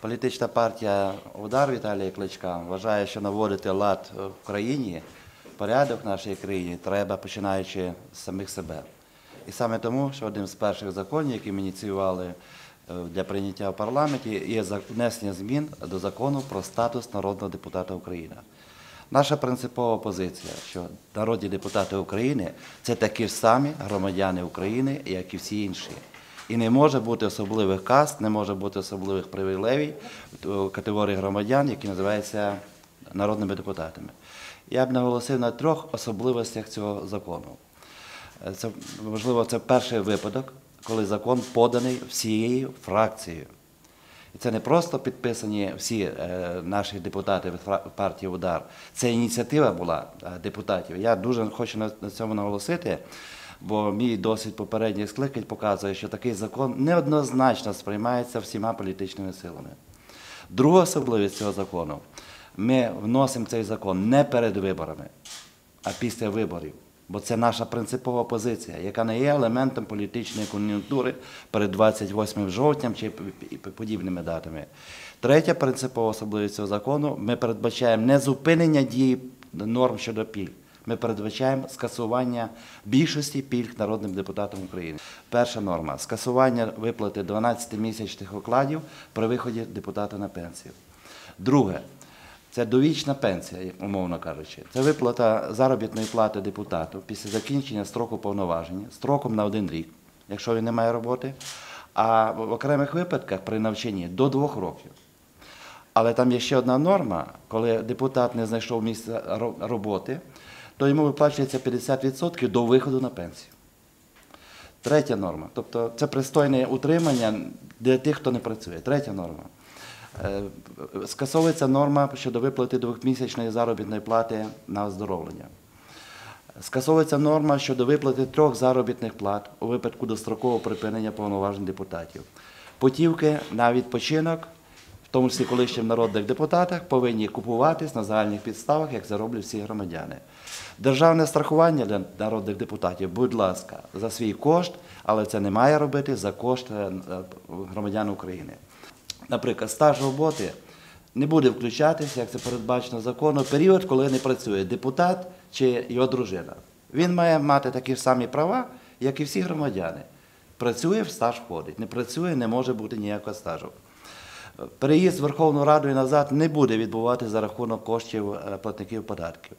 Політична партія Удар Віталія Кличка вважає, що наводити лад в країні, порядок в нашій країні треба починаючи з самих себе. І саме тому, що один з перших законів, які ми ініціювали е, для прийняття в парламенті, є внесення змін до закону про статус народного депутата України. Наша принципова позиція, що народні депутати України це такі ж самі громадяни України, як і всі інші. І не може бути особливих каст, не може бути особливих привілеїв категорії громадян, які називаються народними депутатами. Я б наголосив на трьох особливостях цього закону. Е, Це можливо, це перший випадок, коли закон поданий всією фракцією. І це не просто підписані всі е, наші депутати партії Удар. Це ініціатива була е, депутатів. Я дуже хочу на, на цьому наголосити, бо мій досвід попередніх скликань показує, що такий закон неоднозначно сприймається всіма політичними силами. Друга особливість цього закону ми вносимо цей закон не перед виборами, а після виборів. Бо це наша принципова позиція, яка не є елементом політичної кон'юнктури перед 28 жовтням чи подібними датами. Третя принципова особливість цього закону ми передбачаємо не зупинення дії норм щодо пільг. Ми передбачаємо скасування більшості пільг народним депутатам України. Перша норма скасування виплати 12-місячних окладів при виході депутата на пенсію. Друге це довічна пенсія, умовно кажучи. Це виплата заробітної плати депутату після закінчення строку повноваження строком на один рік, якщо він не має роботи, а в окремих випадках при навчанні до двох років. Але там є ще одна норма, коли депутат не знайшов місця роботи, то йому виплачується 50% до виходу на пенсію. Третя норма. Тобто це пристойне утримання для тих, хто не працює. Третя норма. Е, Скасовується норма щодо виплати двохмісячної заробітної плати на оздоровлення. Скасовується норма щодо виплати трьох заробітних плат у випадку дострокового припинення повноважень депутатів. Путівки на відпочинок, тому числі колишнім народних депутатах, повинні купуватись на загальних підставах, як це роблять всі громадяни. Державне страхування для народних депутатів, будь ласка, за свій кошт, але це не має робити за кошт е, е, громадян України. Наприклад, стаж роботи не буде включатися, як це передбачено законом, період, коли не працює депутат чи його дружина. Він має мати такі ж самі права, як і всі громадяни. Працює, в стаж входить. Не працює, не може бути ніякого стажу. Переїзд в Верховну Раду і назад не буде відбуватися за рахунок коштів е, платників податків.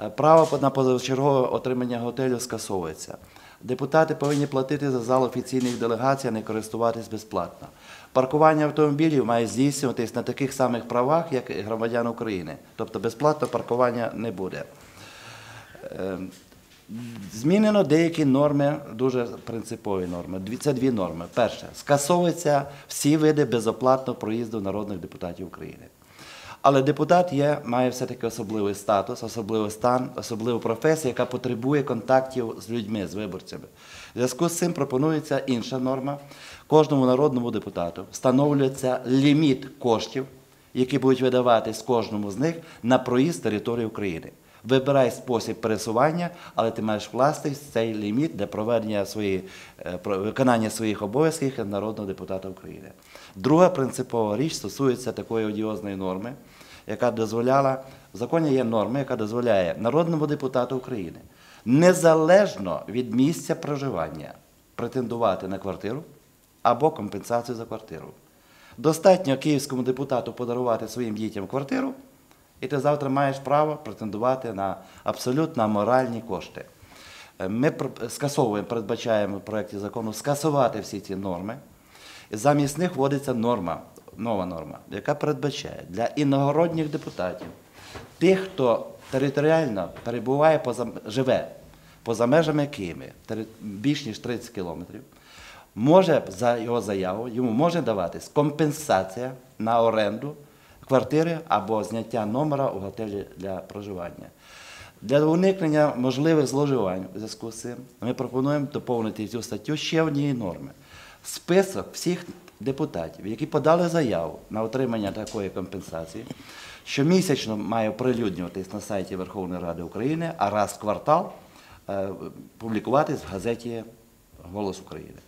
Е, Право на позачергове отримання готелю скасовується. Депутати повинні платити за зал офіційних делегацій, а не користуватись безплатно. Паркування автомобілів має здійснюватись на таких самих правах, як і громадян України. Тобто безплатно паркування не буде. Змінено деякі норми, дуже принципові норми. Це дві норми. Перше, скасовуються всі види безоплатного проїзду народних депутатів України. Але депутат є, має все-таки особливий статус, особливий стан, особливу професію, яка потребує контактів з людьми, з виборцями. В зв'язку з цим пропонується інша норма. Кожному народному депутату встановлюється ліміт коштів, які будуть видаватись кожному з них на проїзд території України. Вибирай спосіб пересування, але ти маєш вкласти цей ліміт для проведення своєї, е, виконання своїх обов'язків як народного депутата України. Друга принципова річ стосується такої одіозної норми, яка дозволяла, в законі є норма, яка дозволяє народному депутату України незалежно від місця проживання претендувати на квартиру або компенсацію за квартиру. Достатньо київському депутату подарувати своїм дітям квартиру, і ти завтра маєш право претендувати на абсолютно моральні кошти. Е, Ми скасовуємо, передбачаємо в проєкті закону скасувати всі ці норми. І замість них вводиться норма, нова норма, яка передбачає для іногородніх депутатів, тих, хто територіально перебуває поза, живе поза межами Києва, більш ніж 30 кілометрів, може за його заяву, йому може даватись компенсація на оренду квартири або зняття номера у готелі для проживання. Для уникнення можливих зловживань у зв'язку з цим ми пропонуємо доповнити цю статтю ще однією норми. Список всіх депутатів, які подали заяву на отримання такої компенсації, щомісячно має оприлюднюватись на сайті Верховної Ради України, а раз в квартал е, публікуватись в газеті Голос України.